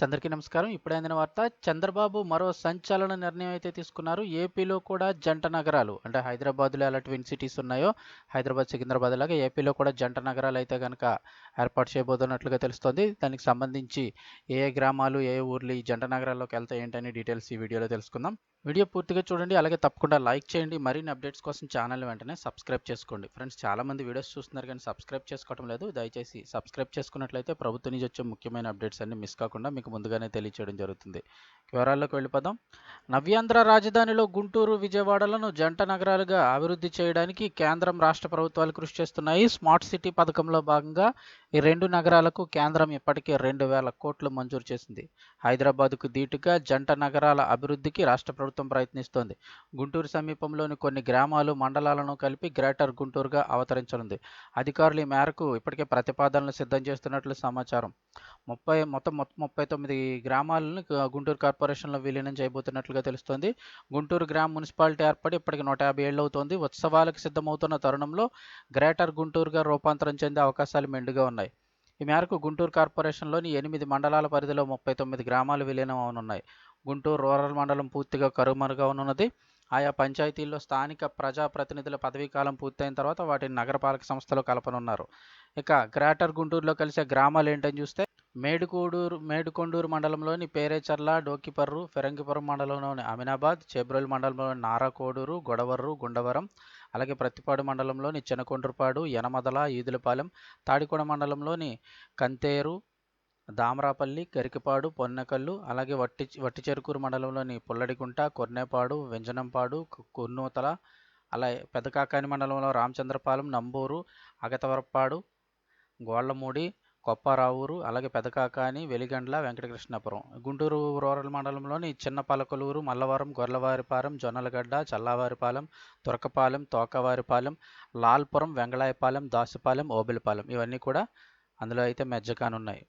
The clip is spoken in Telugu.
అందరికీ నమస్కారం. ఇప్పుడే అందిన వార్త చంద్రబాబు మరో సంచలన నిర్ణయం అయితే తీసుకున్నారు. ఏపీలో కూడా జంట నగరాలు అంటే హైదరాబాద్లో ఎలా ట్విన్ సిటీస్ ఉన్నాయో హైదరాబాద్ సికింద్రాబాద్ లాగా ఏపీలో కూడా జంట నగరాలు అయితే కనుక ఏర్పాటు చేయబోతున్నట్లుగా తెలుస్తోంది. దానికి సంబంధించి ఏ ఏ గ్రామాలు ఏ ఏ ఊర్లు ఈ జంట నగరాల్లోకి వెళ్తాయి ఏంటని డీటెయిల్స్ ఈ వీడియోలో తెలుసుకుందాం. వీడియో పూర్తిగా చూడండి అలాగే తప్పకుండా లైక్ చేయండి. మరిన్ని అప్డేట్స్ కోసం ఛానల్ వెంటనే సబ్స్క్రైబ్ చేసుకోండి. ఫ్రెండ్స్ చాలా మంది వీడియోస్ చూస్తున్నారు కానీ సబ్స్క్రైబ్ చేసుకోవడం లేదు. దయచేసి సబ్స్క్రైబ్ చేసుకున్నట్లయితే ప్రభుత్వం నుంచి వచ్చే ముఖ్యమైన అప్డేట్స్ అన్ని మిస్ కాకుండా మీకు ముందుగానే తెలియచేయడం జరుగుతుంది. వివరాల్లోకి వెళ్ళిపోదాం. నవ్యాంధ్ర రాజధానిలో గుంటూరు విజయవాడలను జంట నగరాలుగా అభివృద్ధి చేయడానికి కేంద్రం రాష్ట్ర ప్రభుత్వాలు కృషి చేస్తున్నాయి. స్మార్ట్ సిటీ పథకంలో భాగంగా ఈ రెండు నగరాలకు కేంద్రం ఇప్పటికే రెండు వేల కోట్లు మంజూరు చేసింది. హైదరాబాద్కు ధీటుగా జంట నగరాల అభివృద్ధికి రాష్ట్ర ప్రభుత్వం ప్రయత్నిస్తోంది. గుంటూరు సమీపంలోని కొన్ని గ్రామాలు మండలాలను కలిపి గ్రేటర్ గుంటూరుగా అవతరించనుంది. అధికారులు ఈ మేరకు ఇప్పటికే ప్రతిపాదనలు సిద్ధం చేస్తున్నట్లు సమాచారం. ముప్పై మొత్తం మొత్తం ముప్పై తొమ్మిది గ్రామాలను గుంటూరు కార్పొరేషన్లో విలీనం చేయబోతున్నట్లుగా తెలుస్తోంది. గుంటూరు గ్రామ మున్సిపాలిటీ ఏర్పడి ఇప్పటికి నూట యాభై ఏళ్ళు అవుతోంది ఉత్సవాలకు సిద్ధమవుతున్న తరుణంలో గ్రేటర్ గుంటూరుగా రూపాంతరం చెందే అవకాశాలు మెండుగా ఉన్నాయి. ఈ మేరకు గుంటూరు కార్పొరేషన్లోని ఎనిమిది మండలాల పరిధిలో ముప్పై తొమ్మిది గ్రామాలు విలీనం అవనున్నాయి. గుంటూరు రూరల్ మండలం పూర్తిగా కరుమరుగవనున్నది ఆయా పంచాయతీల్లో స్థానిక ప్రజాప్రతినిధుల పదవీకాలం పూర్తయిన తర్వాత వాటిని నగరపాలక సంస్థలో కలపనున్నారు. ఇక గ్రేటర్ గుంటూరులో కలిసే గ్రామాలు ఏంటని చూస్తే మేడుకోడూరు మేడుకొండూరు మండలంలోని పేరేచర్ల డోకిపర్రు ఫిరంగిపురం మండలంలోని అమినాబాద్ చేబ్రోలు మండలంలోని నారాకోడూరు గొడవర్రు గుండవరం అలాగే ప్రతిపాడు మండలంలోని చినకొండ్రుపాడు యనమదల ఈదులపాలెం తాడికొండ మండలంలోని కంతేరు దామరాపల్లి గరికపాడు పొన్నకల్లు అలాగే వట్టి వట్టిచెరుకూరు మండలంలోని పుల్లడిగుంట కొర్నేపాడు వెంజనంపాడు కు- కుర్నూతల అలాగే పెదకాకాని మండలంలో రామచంద్రపాలెం నంబూరు అగతవరపాడు గోళ్ళమూడి కొప్పారావూరు అలాగే పెదకాకాని వెలిగండ్ల వెంకటకృష్ణాపురం. గుంటూరు రూరల్ మండలంలోని చిన్న పలకలూరు మల్లవరం గొర్లవారిపాలెం జొన్నలగడ్డ చల్లవారిపాలెం తురకపాలెం తోకవారిపాలెం లాల్పురం వెంగళాయపాలెం దాసుపాలెం ఓబిలిపాలెం. ఇవన్నీ కూడా అందులో అయితే మెజ్జకానున్నాయి